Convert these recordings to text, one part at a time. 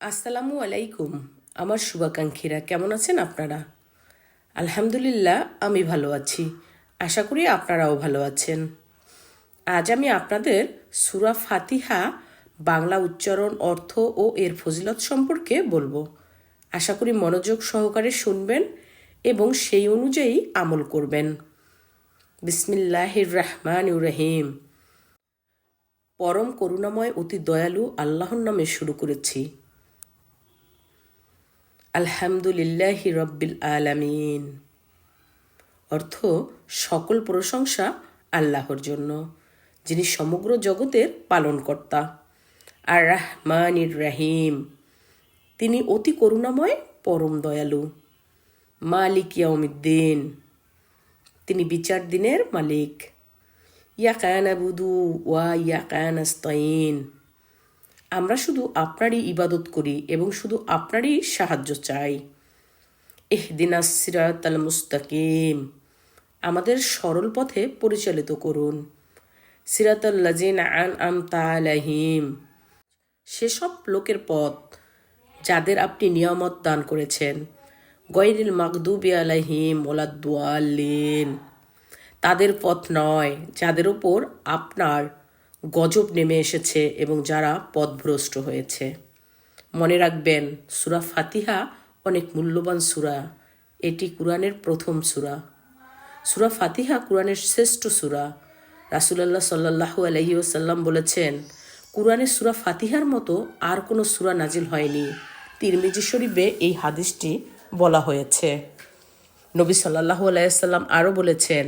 আসসালামু আলাইকুম। আমার শুভাকাঙ্ক্ষীরা, কেমন আছেন আপনারা? আলহামদুলিল্লাহ, আমি ভালো আছি। আশা করি আপনারাও ভালো আছেন। আজ আমি আপনাদের সুরা ফাতিহা, বাংলা উচ্চারণ, অর্থ ও এর ফজিলত সম্পর্কে বলব। আশা করি মনোযোগ সহকারে শুনবেন এবং সেই অনুযায়ী আমল করবেন। বিসমিল্লাহির রহমান রহিম পরম করুণাময়, অতি দয়ালু আল্লাহর নামে শুরু করেছি। আলহামদুলিল্লাহি রব্বিল আলামিন। অর্থ, সকল প্রশংসা আল্লাহর জন্য, যিনি সমগ্র জগতের পালনকর্তা। আর রাহমানির রাহিম, তিনি অতি করুণাময়, পরম দয়ালু। মালিক ইয়াউমিদ্দিন, তিনি বিচার দিনের মালিক। ইয়া কায়ানাবুদু ওয়া ইয়া কায়ানাস্তাইন আমরা শুধু আপনারই ইবাদত করি এবং শুধু আপনারই সাহায্য চাই। এহদিন সিরাত আল মুস্তাকিম। আমাদের সরল পথে পরিচালিত করুন। সিরাত আল্লাজিন আন সেসব লোকের পথ যাদের আপনি নিয়ামত দান করেছেন। গৈরিল মাকদুবি আলাহিম ওলাদ্দুয়াল্লিন তাদের পথ নয়, যাদের ওপর আপনার গজব নেমে এসেছে এবং যারা পথভ্রষ্ট হয়েছে। মনে রাখবেন, সুরা ফাতিহা অনেক মূল্যবান সুরা। এটি কোরআনের প্রথম সুরা। সুরা ফাতিহা কোরআনের শ্রেষ্ঠ সুরা। রাসুলাল্লাহ সাল্লাহ আলহি ওসাল্লাম বলেছেন কোরআনের সুরা ফাতিহার মতো আর কোনো সুরা নাজিল হয়নি। তিরমিজি শরীফে এই হাদিসটি বলা হয়েছে। নবী সাল্লাহ আলাইসাল্লাম আরও বলেছেন,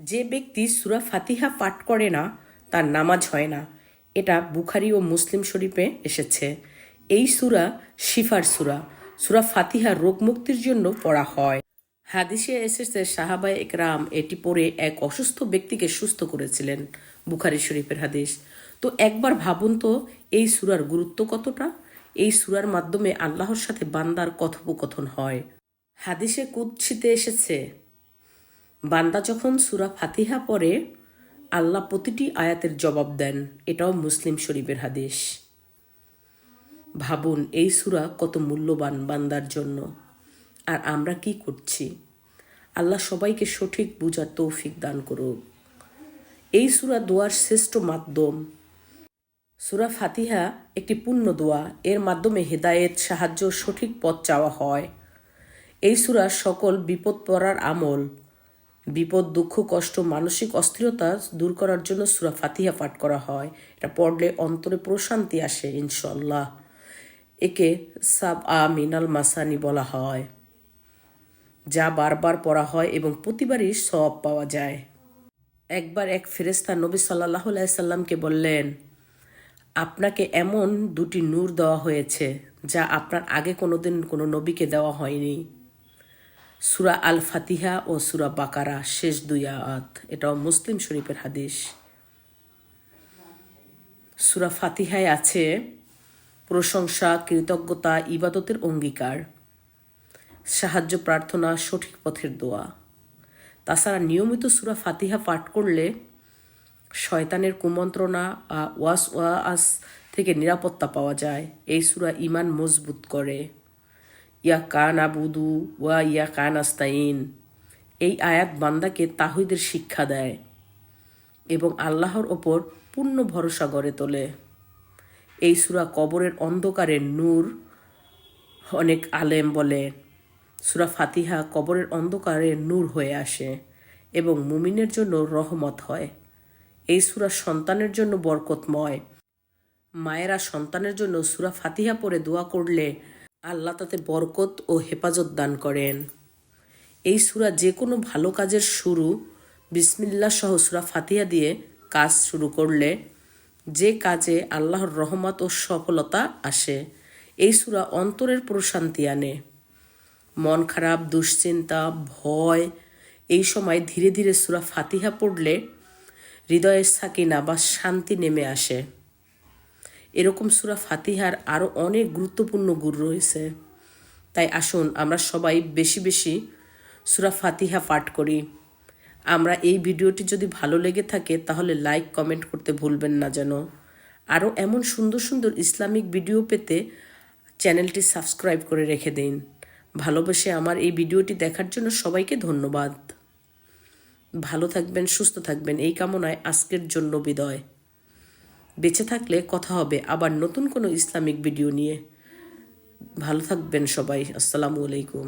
যে ব্যক্তি সুরা ফাতিহা পাঠ করে না তার নামাজ হয় না। এটা বুখারি ও মুসলিম শরীফে এসেছে। এই সুরা শিফার সুরা সুরা ফাতিহা রোগমুক্তির জন্য পড়া হয়। হাদিসে এসেছে সাহাবাই একরাম এটি পড়ে এক অসুস্থ ব্যক্তিকে সুস্থ করেছিলেন। বুখারি শরীফের হাদিস। তো একবার ভাবুন তো, এই সুরার গুরুত্ব কতটা? এই সুরার মাধ্যমে আল্লাহর সাথে বান্দার কথোপকথন হয়। হাদিসে কুৎসিতে এসেছে, বান্দা যখন সুরা ফাতিহা পড়ে আল্লাহ প্রতিটি আয়াতের জবাব দেন। এটাও মুসলিম শরীফের হাদিস। ভাবুন, এই সুরা কত মূল্যবান বান্দার জন্য। আর আমরা কি করছি? আল্লাহ সবাইকে সঠিক বুঝার তৌফিক দান করুক। এই সুরা দোয়ার শ্রেষ্ঠ মাধ্যম। সুরা ফাতিহা একটি পূর্ণ দোয়া। এর মাধ্যমে হেদায়েত, সাহায্য, সঠিক পথ চাওয়া হয়। এই সুরা সকল বিপদ পড়ার আমল বিপদ, দুঃখ, কষ্ট, মানসিক অস্থিরতা দূর করার জন্য সুরা ফাতিহা পাঠ করা হয়। এটা পড়লে অন্তরে প্রশান্তি আসে ইনশাল্লাহ একে সাব আ মিনাল মাসানি বলা হয়, যা বারবার পড়া হয় এবং প্রতিবারই সব পাওয়া যায়। একবার এক ফেরেস্তা নবী সাল্লাহ সাল্লামকে বললেন, আপনাকে এমন দুটি নূর দেওয়া হয়েছে যা আপনার আগে কোনোদিন কোনো নবীকে দেওয়া হয়নি। সুরা আল ফাতিহা ও সুরা বাকারা, শেষ দুই আয়াত। এটাও মুসলিম শরীফের হাদিস। সুরা ফাতিহায় আছে, প্রশংসা, কৃতজ্ঞতা, ইবাদতের অঙ্গীকার, সাহায্য প্রার্থনা, সঠিক পথের দোয়া। তাছাড়া নিয়মিত সুরা ফাতিহা পাঠ করলে শয়তানের কুমন্ত্রণা ওয়াস ওয়াস থেকে নিরাপত্তা পাওয়া যায়। এই সুরা ইমান মজবুত করে। ইয়া আবুদু ওয়া ইয়া আস্তাইন এই আয়াত বান্দাকে তাহিদের শিক্ষা দেয় এবং আল্লাহর ওপর পূর্ণ ভরসা গড়ে তোলে। এই সুরা কবরের অন্ধকারে নূর অনেক আলেম বলে। সুরা ফাতিহা কবরের অন্ধকারে নূর হয়ে আসে এবং মুমিনের জন্য রহমত হয়। এই সুরা সন্তানের জন্য বরকতময়। মায়েরা সন্তানের জন্য সুরা ফাতিহা পরে দোয়া করলে আল্লাহ তাতে বরকত ও হেফাজত দান করেন। এই সুরা যে কোনো ভালো কাজের শুরু বিসমিল্লা সহ সুরা ফাতিহা দিয়ে কাজ শুরু করলে যে কাজে আল্লাহর রহমত ও সফলতা আসে, এই সুরা অন্তরের প্রশান্তি আনে। মন খারাপ, দুশ্চিন্তা, ভয়, এই সময় ধীরে ধীরে সুরা ফাতিহা পড়লে হৃদয়ের সাকিনা বা শান্তি নেমে আসে। এরকম সুরা ফাতিহার আরও অনেক গুরুত্বপূর্ণ গুর রয়েছে। তাই আসুন আমরা সবাই বেশি বেশি সুরা ফাতিহা পাঠ করি। আমরা এই ভিডিওটি যদি ভালো লেগে থাকে তাহলে লাইক, কমেন্ট করতে ভুলবেন না যেন। আরও এমন সুন্দর সুন্দর ইসলামিক ভিডিও পেতে চ্যানেলটি সাবস্ক্রাইব করে রেখে দিন। ভালোবেসে আমার এই ভিডিওটি দেখার জন্য সবাইকে ধন্যবাদ। ভালো থাকবেন, সুস্থ থাকবেন, এই কামনায় আজকের জন্য বিদায়। বেঁচে থাকলে কথা হবে, আবার নতুন কোনো ইসলামিক ভিডিও নিয়ে। ভালো থাকবেন সবাই, আসসালামু আলাইকুম।